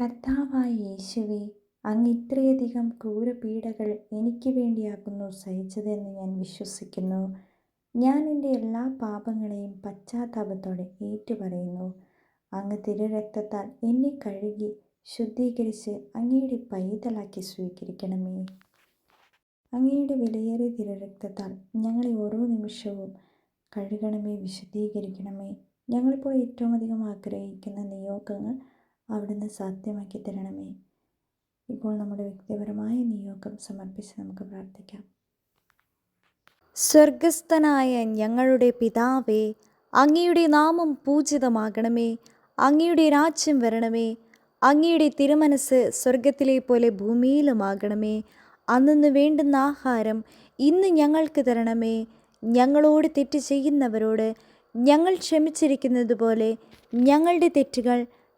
കർത്താവായ യേശുവെ അങ്ങ് ഇത്രയധികം ക്രൂരപീഡകൾ എനിക്ക് വേണ്ടിയാകുന്നു സഹിച്ചതെന്ന് ഞാൻ വിശ്വസിക്കുന്നു. ഞാൻ എന്റെ എല്ലാ പാപങ്ങളെയും പശ്ചാത്താപത്തോടെ ഏറ്റുപറയുന്നു. അങ്ങ് തിരുരക്തത്താൽ എന്നെ കഴുകി ശുദ്ധീകരിച്ച് അങ്ങയുടെ പൈതലാക്കി സ്വീകരിക്കണമേ. അങ്ങയുടെ വിലയേറിയ തിരുരക്തത്താൽ ഞങ്ങളെ ഓരോ നിമിഷവും കഴുകണമേ വിശുദ്ധീകരിക്കണമേ. ഞങ്ങളിപ്പോൾ ഏറ്റവും അധികം ആഗ്രഹിക്കുന്ന നിയോഗങ്ങൾ അവിടുന്ന് സാധ്യമാക്കി തരണമേ. ഇപ്പോൾ നമ്മുടെ വ്യക്തിപരമായ നിയോഗം സമർപ്പിച്ച് നമുക്ക് പ്രാർത്ഥിക്കാം. സ്വർഗസ്ഥനായ ഞങ്ങളുടെ പിതാവേ അങ്ങയുടെ നാമം പൂജിതമാകണമേ. അങ്ങയുടെ രാജ്യം വരണമേ. അങ്ങയുടെ തിരുമനസ് സ്വർഗത്തിലെ പോലെ ഭൂമിയിലുമാകണമേ. അന്നു വേണ്ടുന്ന ആഹാരം ഇന്ന് ഞങ്ങൾക്ക് തരണമേ. ഞങ്ങളോട് തെറ്റ് ചെയ്യുന്നവരോട് ഞങ്ങൾ ക്ഷമിച്ചിരിക്കുന്നത് പോലെ ഞങ്ങളുടെ തെറ്റുകൾ